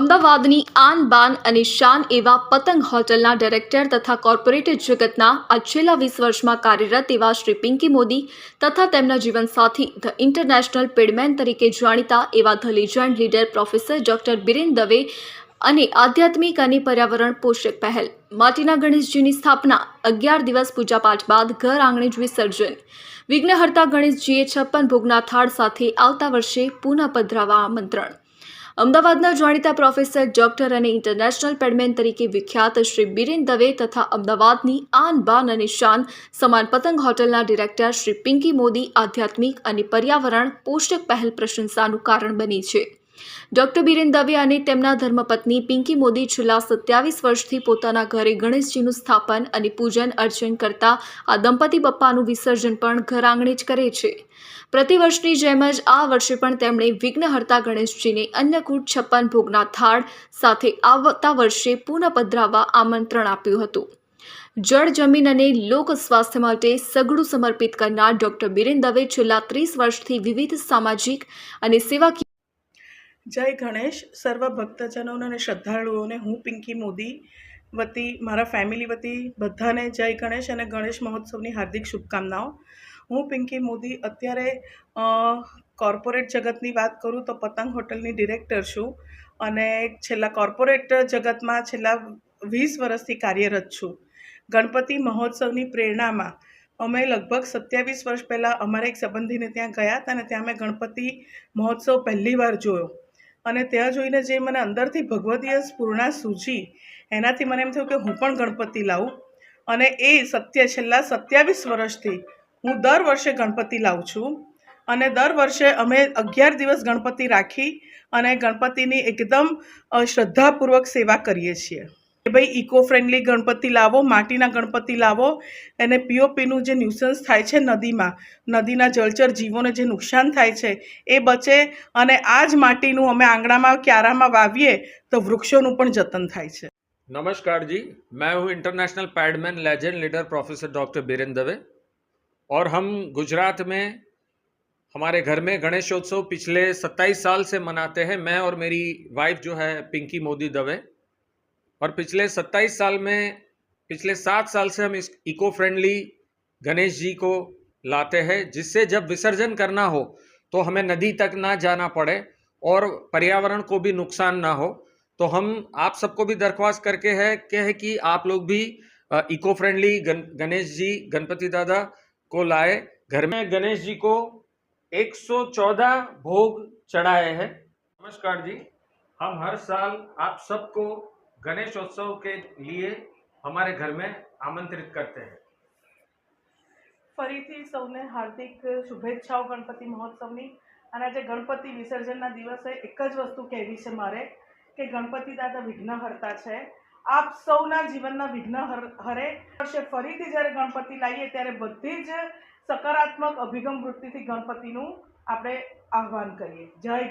અમદાવાદની આન બાન અને શાન એવા પતંગ હોટલના ડાયરેક્ટર તથા કોર્પોરેટ જગતના આ છેલ્લા વીસ વર્ષમાં કાર્યરત એવા શ્રી પિંકી મોદી તથા તેમના જીવનસાથી ધ ઇન્ટરનેશનલ પેડમેન તરીકે જાણીતા એવા the legend leader professor doctor Biren Dave અને આધ્યાત્મિક અને પર્યાવરણ પોષક પહેલ. માટીના ગણેશજીની સ્થાપના, અગિયાર દિવસ પૂજાપાઠ બાદ ઘર આંગણે જ વિસર્જન. વિઘ્નહર્તા ગણેશજીએ છપ્પન ભોગના થાળ સાથે આવતા વર્ષે પુનઃ પધરાવા આમંત્રણ. અમદાવાદના જાણીતા પ્રોફેસર, ડોક્ટર અને ઇન્ટરનેશનલ પેડમેન તરીકે વિખ્યાત શ્રી બિરેન દવે તથા અમદાવાદની આન, બાન અને શાન સમાન પતંગ હોટલના ડિરેક્ટર શ્રી પિંકી મોદી આધ્યાત્મિક અને પર્યાવરણ પોષક પહેલ પ્રશંસાનું કારણ બની છે. ડોક્ટર બિરેન દવે અને તેમના ધર્મપત્ની પિંકી મોદી છેલ્લા સત્યાવીસ વર્ષથી પોતાના ઘરે ગણેશજીનું સ્થાપન અને પૂજન અર્ચન કરતા આ દંપતી બપ્પાનું વિસર્જન પણ ઘર જ કરે છે. પ્રતિવર્ષની જેમ જ આ વર્ષે પણ તેમણે વિઘ્નહર્તા ગણેશજીને અન્નકૂટ છપ્પન ભોગના થાળ સાથે આવતા વર્ષે પુનઃ પધરાવવા આમંત્રણ આપ્યું હતું. જળ, જમીન અને લોક સ્વાસ્થ્ય માટે સઘળું સમર્પિત કરનાર ડોક્ટર બિરેન દવે છેલ્લા ત્રીસ વર્ષથી વિવિધ સામાજિક અને સેવાકીય જય ગણેશ. સર્વ ભક્તજનોને અને શ્રદ્ધાળુઓને હું પિંકી મોદી વતી, મારા ફેમિલી વતી બધાને જય ગણેશ અને ગણેશ મહોત્સવની હાર્દિક શુભકામનાઓ. હું પિંકી મોદી અત્યારે કોર્પોરેટ જગતની વાત કરું તો પતંગ હોટલની ડિરેક્ટર છું અને છેલ્લા કોર્પોરેટ જગતમાં છેલ્લા વીસ વર્ષથી કાર્યરત છું. ગણપતિ મહોત્સવની પ્રેરણામાં અમે લગભગ સત્યાવીસ વર્ષ પહેલાં અમારા એક સંબંધીને ત્યાં ગયા હતા અને ત્યાં અમે ગણપતિ મહોત્સવ પહેલી વાર જોયો. અને ત્યાં જોઈને જે મને અંદરથી ભગવતીય સ્પૂર્ણા સૂજી, એનાથી મને એમ થયું કે હું પણ ગણપતિ લાવું. અને એ સત્ય, છેલ્લા સત્યાવીસ વર્ષથી હું દર વર્ષે ગણપતિ લાવું છું. અને દર વર્ષે અમે અગિયાર દિવસ ગણપતિ રાખી અને ગણપતિની એકદમ શ્રદ્ધાપૂર્વક સેવા કરીએ છીએ. કે ભાઈ ઇકો ફ્રેન્ડલી ગણપતિ લાવો માટીના ગણપતિ લાવો એને પીઓપીનું જે ન્યુસન્સ થાય છે નદીમાં નદીના જળચર જીવોને જે નુકસાન થાય છે એ બચે અને આ જ માટીનું અમે આંગણામાં ક્યારામાં વાવીએ તો વૃક્ષોનું પણ જતન થાય છે नमस्कार जी मैं हूँ international padman legend leader professor doctor Biren Dave और हम गुजरात में हमारे घर में गणेशोत्सव पिछले 27 साल से मनाते हैं मैं और मेरी वाइफ जो है पिंकी मोदी दवे और पिछले 27 साल में, पिछले सात साल से हम इस इको फ्रेंडली गणेश जी को लाते हैं, जिससे जब विसर्जन करना हो तो हमें नदी तक ना जाना पड़े और पर्यावरण को भी नुकसान ना हो। तो हम आप सबको भी दरख्वास्त करके है कि है कि आप लोग भी इको फ्रेंडली गण, गणेश जी, गणपति दादा को लाए। घर में गणेश जी को 114 भोग चढ़ाए हैं। नमस्कार जी, हम हर साल आप सबको गणेशोत्सव के लिए हमारे घर में आमंत्रित करते हैं ફરીથી સૌને હાર્દિક શુભેચ્છાઓ ગણપતિ મહોત્સવની અને આજે ગણપતિ વિસર્જનના દિવસે એક જ વસ્તુ કહેવી છે મારે કે ગણપતિ દાદા વિઘ્નહર્તા છે આપ સૌના જીવનના વિઘ્ન હર- હરે વર્ષે ફરીથી જ્યારે ગણપતિ લાવીએ ત્યારે બધી જ સકારાત્મક અભિગમ વૃત્તિથી ગણપતિનું આપણે આહ્વાન કરીએ જય ગણ-